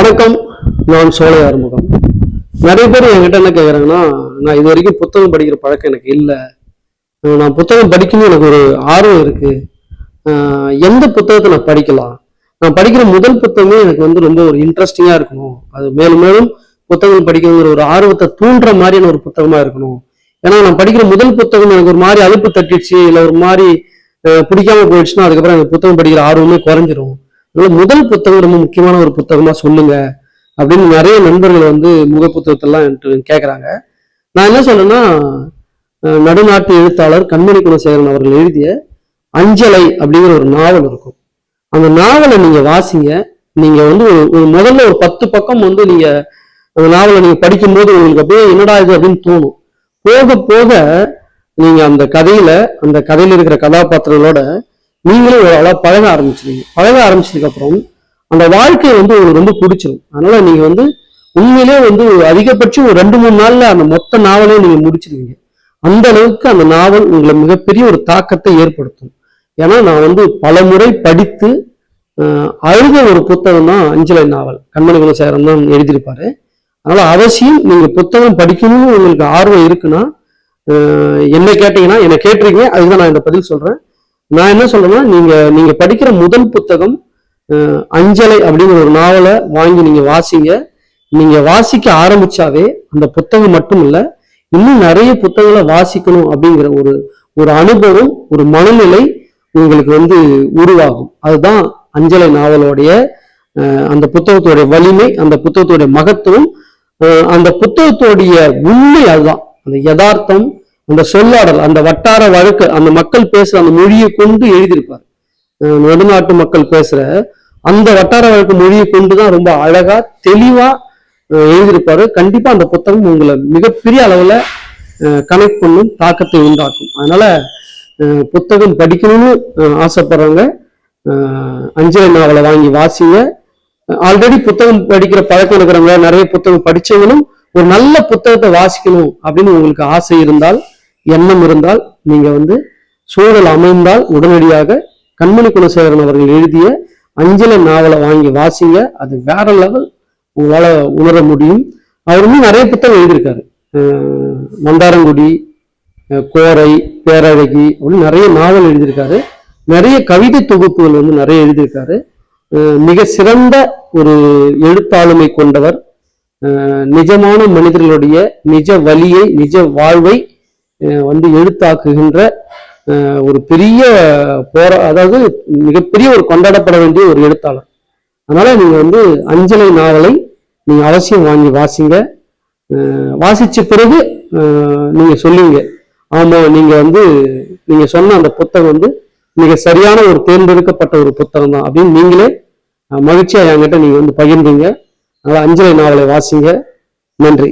வணக்கம். நான் சோழ ஆறுமுகம். நிறைய பேர் என்கிட்ட என்ன கேட்குறாங்கன்னா நான் இது வரைக்கும் புத்தகம் படிக்கிற பழக்கம் எனக்கு இல்லை. நான் புத்தகம் படிக்கணும் எனக்கு ஒரு ஆர்வம் இருக்கு. எந்த புத்தகத்தை நான் படிக்கலாம்? நான் படிக்கிற முதல் புத்தகமே எனக்கு வந்து ரொம்ப ஒரு இன்ட்ரெஸ்டிங்காக இருக்கணும். அது மேலும் மேலும் புத்தகங்கள் படிக்கணுங்கிற ஒரு ஆர்வத்தை தூண்டுற மாதிரியான ஒரு புத்தகமா இருக்கணும். ஏன்னா நான் படிக்கிற முதல் புத்தகம் எனக்கு ஒரு மாதிரி அலுப்பு தட்டிடுச்சு இல்லை ஒரு மாதிரி பிடிக்காம போயிடுச்சுன்னா அதுக்கப்புறம் எனக்கு புத்தகம் படிக்கிற ஆர்வமே குறைஞ்சிரும். அதனால முதல் புத்தகம் ரொம்ப முக்கியமான ஒரு புத்தகமா சொல்லுங்க அப்படின்னு நிறைய நண்பர்கள் வந்து முக புத்தகத்தெல்லாம் கேட்குறாங்க நான் என்ன சொல்றேன்னா நடுநாட்டு எழுத்தாளர் கண்மணி குணசேகரன் அவர்கள் எழுதிய அஞ்சலை அப்படிங்கிற ஒரு நாவல் இருக்கும். அந்த நாவலை நீங்க வாசிங்க. நீங்க வந்து ஒரு ஒரு முதல்ல ஒரு பத்து பக்கம் வந்து நீங்க அந்த நாவலை நீங்க படிக்கும்போது உங்களுக்கு அப்படியே என்னடா இது அப்படின்னு தோணும். போக போக நீங்க அந்த கதையில அந்த கதையில இருக்கிற கதாபாத்திரங்களோட நீங்களும் ஓரளவு பழக ஆரம்பிச்சிருவீங்க. பழக ஆரம்பிச்சதுக்கு அப்புறம் அந்த வாழ்க்கை வந்து உங்களுக்கு ரொம்ப பிடிச்சிரும். அதனால நீங்க வந்து உண்மையிலே வந்து அதிகபட்சம் ஒரு ரெண்டு மூணு நாள்ல அந்த மொத்த நாவலையும் நீங்க முடிச்சிருவீங்க. அந்த அளவுக்கு அந்த நாவல் உங்களை மிகப்பெரிய ஒரு தாக்கத்தை ஏற்படுத்தும். ஏன்னா நான் வந்து பல முறை படித்து அழுத ஒரு புத்தகம் தான் அஞ்சலை நாவல். கண்மணி குணசேகரன் தான் எழுதியிருப்பாரு. அதனால அவசியம் நீங்க புத்தகம் படிக்கணும்னு உங்களுக்கு ஆர்வம் இருக்குன்னா என்ன கேட்டீங்கன்னா என்னை கேட்டிருக்கீங்க. அதுதான் நான் இந்த பதில் சொல்றேன். நான் என்ன சொல்றேன்னா நீங்க நீங்க படிக்கிற முதல் புத்தகம் அஞ்சலை அப்படிங்கிற ஒரு நாவலை வாங்கி நீங்க வாசிங்க. நீங்க வாசிக்க ஆரம்பிச்சாவே அந்த புத்தகம் மட்டும் இல்ல இன்னும் நிறைய புத்தகங்களை வாசிக்கணும் அப்படிங்கிற ஒரு ஒரு அனுபவம் ஒரு மனநிலை உங்களுக்கு வந்து உருவாகும். அதுதான் அஞ்சலை நாவலோடைய அந்த புத்தகத்தோடைய வலிமை அந்த புத்தகத்தோடைய மகத்துவம். அந்த புத்தகத்தோடைய உண்மை அதுதான். அந்த யதார்த்தம் அந்த சொல்லாடல் அந்த வட்டார வழக்கு அந்த மக்கள் பேசுற அந்த மொழியை கொண்டு எழுதியிருப்பார். நடுநாட்டு மக்கள் பேசுற அந்த வட்டார வழக்கு மொழியை கொண்டு தான் ரொம்ப அழகா தெளிவா எழுதியிருப்பாரு. கண்டிப்பா அந்த புத்தகம் உங்களை மிகப்பெரிய அளவுல கனெக்ட் பண்ணும் தாக்கத்தை உண்டாக்கும். அதனால புத்தகம் படிக்கணும்னு ஆசைப்படுறவங்க அஞ்சலி நாவலை வாங்கி வாசிங்க. ஆல்ரெடி புத்தகம் படிக்கிற பழக்கம் இருக்கிறவங்க நிறைய புத்தகம் படிச்சவங்களும் ஒரு நல்ல புத்தகத்தை வாசிக்கணும் அப்படின்னு உங்களுக்கு ஆசை இருந்தால் எண்ணம் இருந்தால் நீங்க வந்து சூழல் அமைந்தால் உடனடியாக கண்மணி குணசேகரன் அவர்கள் எழுதிய அஞ்சல நாவலை வாங்கி வாசிங்க. அது வேற லெவல் உங்களால உணர முடியும். அவர் வந்து நிறைய புத்தகம் எழுதியிருக்காரு. மந்தாரங்குடி கோரை பேரழகி அப்படின்னு நிறைய நாவல் எழுதியிருக்காரு. நிறைய கவிதை தொகுப்புகள் வந்து நிறைய எழுதியிருக்காரு. மிக சிறந்த ஒரு எழுத்தாளுமை கொண்டவர். நிஜமான மனிதர்களுடைய நிஜ வலியை நிஜ வாழ்வை வந்து எழுத்தாக்குகின்ற ஒரு பெரிய போரா அதாவது மிகப்பெரிய ஒரு கொண்டாடப்பட வேண்டிய ஒரு எழுத்தாளர். அதனால நீங்க வந்து அஞ்சலை நாவலை நீங்க அவசியம் வாங்கி வாசிங்க. வாசித்த வாசிச்ச பிறகு நீங்கள் நீங்க சொல்லுவீங்க. ஆமா நீங்க வந்து நீங்க சொன்ன அந்த புத்தகம் வந்து மிக சரியான ஒரு தேர்ந்தெடுக்கப்பட்ட ஒரு புத்தகம் தான் அப்படின்னு நீங்களே அஹ் மகிழ்ச்சியா என்கிட்ட நீங்க வந்து பகிர்ந்தீங்க. அதனால அஞ்சலை நாவலை வாசிங்க. நன்றி.